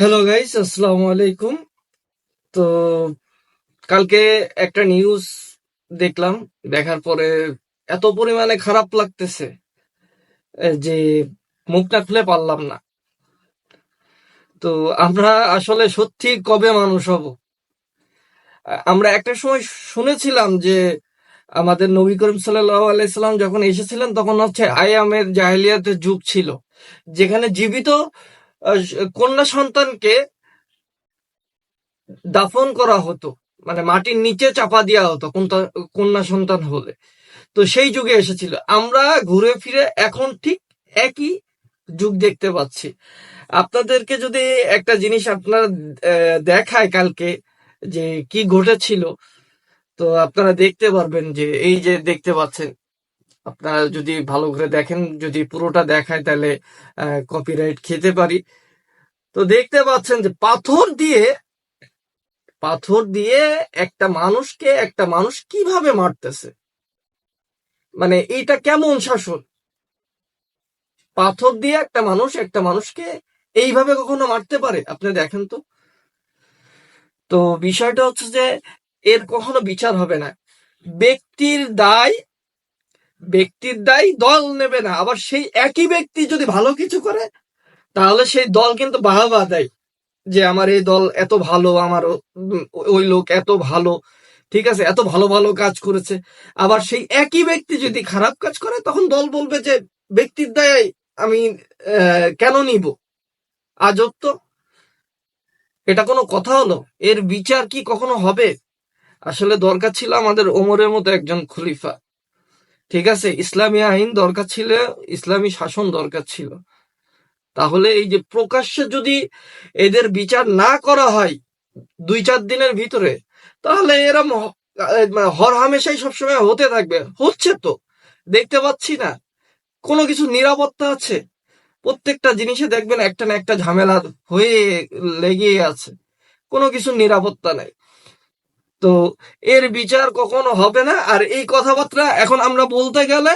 Hello guys আসসালামু আলাইকুম তো কালকে একটা নিউজ দেখলাম। দেখার পরে এত পরিমাণে খারাপ লাগতেছে যে মুখটা খুলে পারলাম না। তো আমরা আসলে সত্যি কবে মানুষ হব? আমরা একটা সময় শুনেছিলাম যে আমাদের নবী করিম সাল্লাল্লাহু আলাইহি সাল্লাম যখন এসেছিলেন, তখন হচ্ছে আয়ামের জাহেলিয়াতের যুগ ছিল, যেখানে জীবিত কন্যা সন্তানকে দাফন করা হতো। মানে মাটির নিচে চাপা দেওয়া হতো কন্যা- সন্তান হলে। তো সেই যুগে এসেছিল। আমরা ঘুরে ফিরে এখন ঠিক একই যুগ দেখতে পাচ্ছি। আপনাদেরকে যদি একটা জিনিস আপনারা দেখায় কালকে যে কি ঘটেছিল, তো আপনারা দেখতে পারবেন যে এই যে দেখতে পাচ্ছেন আপনারা যদি ভালো করে দেখেন, যদি পুরোটা দেখায় তাহলে কপিরাইট খেতে পারি। তো দেখতে পাচ্ছেন যে পাথর দিয়ে পাথর দিয়ে একটা মানুষকে একটা মানুষ কীভাবে মারতেছে? মানে এইটা কেমন শাসন? পাথর দিয়ে একটা মানুষ একটা মানুষকে এইভাবে কখনো মারতে পারে? আপনি দেখেন তো। তো বিষয়টা হচ্ছে যে এর কখনো বিচার হবে না। ব্যক্তির দায় ব্যক্তির দায় দল নেবে না। আবার সেই একই ব্যক্তি যদি ভালো কিছু করে, তাহলে সেই দল কিন্তু বাহবা দেয় যে আমার এই দল এত ভালো, আমার ওই লোক এত ভালো, ঠিক আছে, এত ভালো ভালো কাজ করেছে। আবার সেই একই ব্যক্তি যদি খারাপ কাজ করে, তখন দল বলবে যে, ব্যক্তির দায় আমি কেন নিব? আজব তো। এটা কোনো কথা হলো? এর বিচার কি কখনো হবে? আসলে দরকার ছিল আমাদের ওমরের মতো একজন খলিফা। ঠিক আছে, ইসলামী আইন দরকার ছিল, ইসলামী শাসন দরকার ছিল। তাহলে এই যে প্রকাশ্যে যদি এদের বিচার না করা হয় দুই চার দিনের ভিতরে, তাহলে এরা হর হামেশাই সবসময় হতে থাকবে। হচ্ছে তো, দেখতে পাচ্ছি না। কোনো কিছু নিরাপত্তা আছে? প্রত্যেকটা জিনিসে দেখবেন একটা না একটা ঝামেলা হয়ে লেগে আছে। কোনো কিছু নিরাপত্তা নাই। তো এর বিচার কখনো হবে না। আর এই কথাবার্তা এখন আমরা বলতে গেলে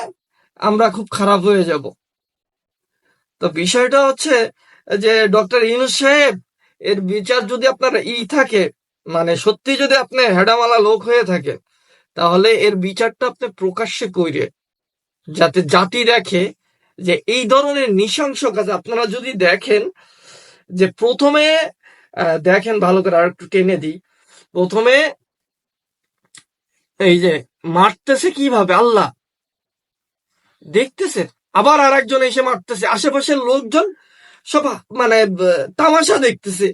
আমরা খুব খারাপ হয়ে যাব। তো বিষয়টা হচ্ছে যে ডক্টর ইনু সাহেব, এর বিচার যদি আপনার ই থাকে মানে সত্যি যদি আপনি হেডামালা লোক হয়ে থাকে, তাহলে এর বিচারটা আপনি প্রকাশ্যে কইরে, যাতে জাতি দেখে যে এই ধরনের নৃশংস কাজ আপনারা যদি দেখেন, যে প্রথমে দেখেন ভালো করে আর একটু টেনে দিই। প্রথমে এই যে মারতেছে কীভাবে? আল্লাহ। দেখতেছে আবার আর একজন এসে মারতেছে। আশেপাশের লোকজন সব মানে তামাশা দেখতেছে।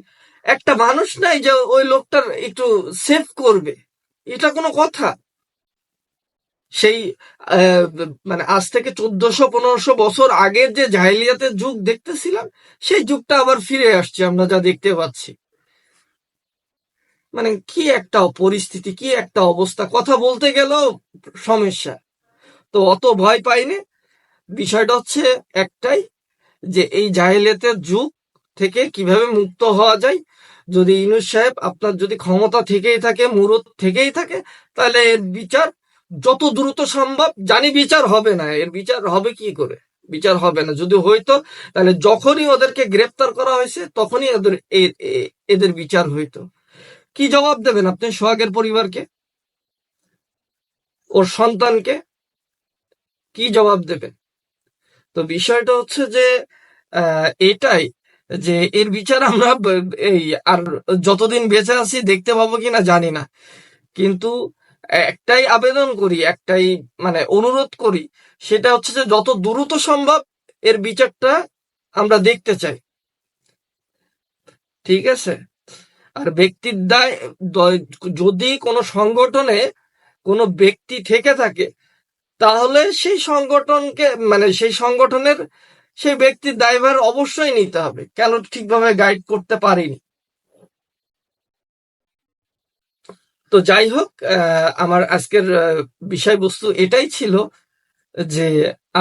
একটা মানুষ নাই যে ওই লোকটার একটু সেভ করবে। এটা কোনো কথা? সেই মানে আজ থেকে চোদ্দশো, পনেরোশো বছর আগের যে জাহিলিয়াতের যুগ দেখতেছিলাম, সেই যুগটা আবার ফিরে আসছে, আমরা যা দেখতে পাচ্ছি। মানে কি একটা পরিস্থিতি, কি একটা অবস্থা? কথা বলতে গেলেও সমস্যা। তো অত ভয় পাইনি। বিষয়টা হচ্ছে একটাই যে এই জাহিলিয়াতের যুগ থেকে কীভাবে মুক্ত হওয়া যায়। যদি ইনুস সাহেব আপনার যদি ক্ষমতা থেকেই থাকে মুরত থেকেই থাকে, তাহলে এর বিচার যত দ্রুত সম্ভব, জানি বিচার হবে না। এর বিচার হবে কি করে? বিচার হবে না। যদি হইতো, তাহলে যখনই ওদেরকে গ্রেফতার করা হয়েছে, তখনই এদের এদের বিচার হইতো। কি জবাব দেবেন আপনি সোহাগের পরিবারকে? ওর সন্তানকে? কি জবাব দেবেন? তো বিষয়টা হচ্ছে যে এটাই যে এর বিচার আমরা এই আর যতদিন বেঁচে আছি দেখতে পাবো কিনা জানি না। কিন্তু একটাই আবেদন করি, একটাই মানে অনুরোধ করি, সেটা হচ্ছে যে যত দ্রুত সম্ভব এর বিচারটা আমরা দেখতে চাই। ঠিক আছে? আর ব্যক্তির দায় যদি কোনো সংগঠনে কোনো ব্যক্তি থেকে থাকে, তাহলে সেই সংগঠনকে মানে সেই সংগঠনের সেই ব্যক্তির দায়ভার অবশ্যই নিতে হবে। কেন ঠিকভাবে গাইড করতে পারিনি? তো যাই হোক আমার আজকের বিষয়বস্তু এটাই ছিল যে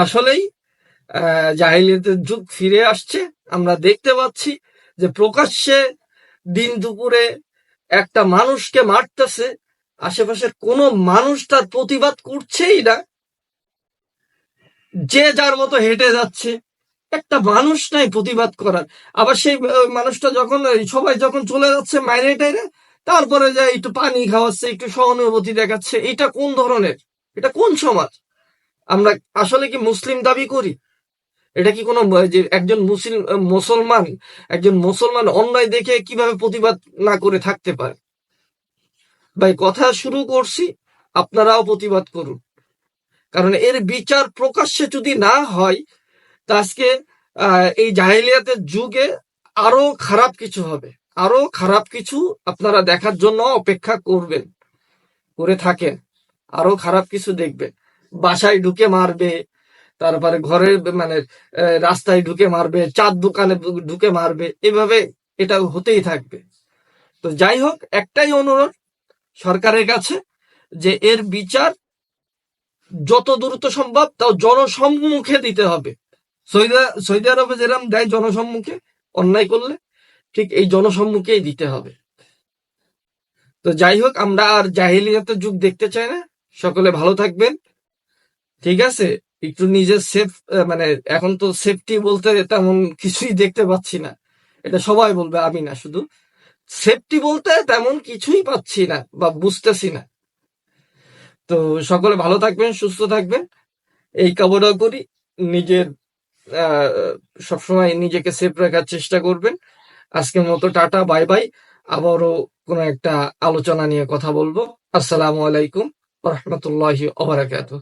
আসলেই জাহিলিয়াতের যুগ ফিরে আসছে। আমরা দেখতে পাচ্ছি যে প্রকাশ্যে দিন দুপুরে একটা মানুষকে মারতেছে, আশেপাশের কোনো মানুষ তার প্রতিবাদ করছেই না। যে যার মতো হেঁটে যাচ্ছে, একটা মানুষ নাই প্রতিবাদ করার। আবার সেই মানুষটা যখন সবাই যখন চলে যাচ্ছে মাইনে টাইনে, তারপরে যে একটু পানি খাওয়াচ্ছে, একটু সহানুভূতি দেখাচ্ছে, এটা কোন ধরনের? এটা কোন সমাজ? আমরা আসলে কি মুসলিম দাবি করি? এটা কি কোনো, যে একজন মুসলিম মুসলমান, একজন মুসলমান অন্যায় দেখে কীভাবে প্রতিবাদ না করে থাকতে পারে? ভাই, কথা শুরু করছি, আপনারাও প্রতিবাদ করুন। কারণ এর বিচার প্রকাশ্যে যদি না হয়, তা আজকে এই জাহেলিয়াতের যুগে আরও খারাপ কিছু হবে। আরও খারাপ কিছু আপনারা দেখার জন্য অপেক্ষা করবেন, করে থাকেন। আরও খারাপ কিছু দেখবেন। বাসায় ঢুকে মারবে তারপরে ঘরের মানে রাস্তায় ঢুকে মারবে চার দোকানে ঢুকে মারবে, এভাবে এটা হতেই থাকবে। তো যাই হোক, একটাই অনুরোধ সরকারের কাছে যে এর বিচার যত দ্রুত সম্ভব তাও জনসম্মুখে দিতে হবে। সৌদি সৌদি আরবে যেরকম দেয় জনসম্মুখে অন্যায় করলে ঠিক এই জনসম্মুখেই দিতে হবে। তো যাই হোক, আমরা আর জাহিলিয়াতের যুগ দেখতে চাই না। সকলে ভালো থাকবেন। ঠিক আছে? একটু নিজের সেফ মানে এখন তো সেফটি বলতে তেমন কিছুই দেখতে পাচ্ছি না। এটা সবাই বলবে, আমি না শুধু। সেফটি বলতে তেমন কিছুই পাচ্ছি না বা বুঝতেছি না। তো সকলে ভালো থাকবেন, সুস্থ থাকবেন। এই কামনা করি। নিজের সবসময় নিজেকে সেফ রাখার চেষ্টা করবেন। আজকের মতো টাটা বাই বাই আবারও কোনো একটা আলোচনা নিয়ে কথা বলব। আসসালামু আলাইকুম রহমতুল্লাহি ওবারাকাতুহ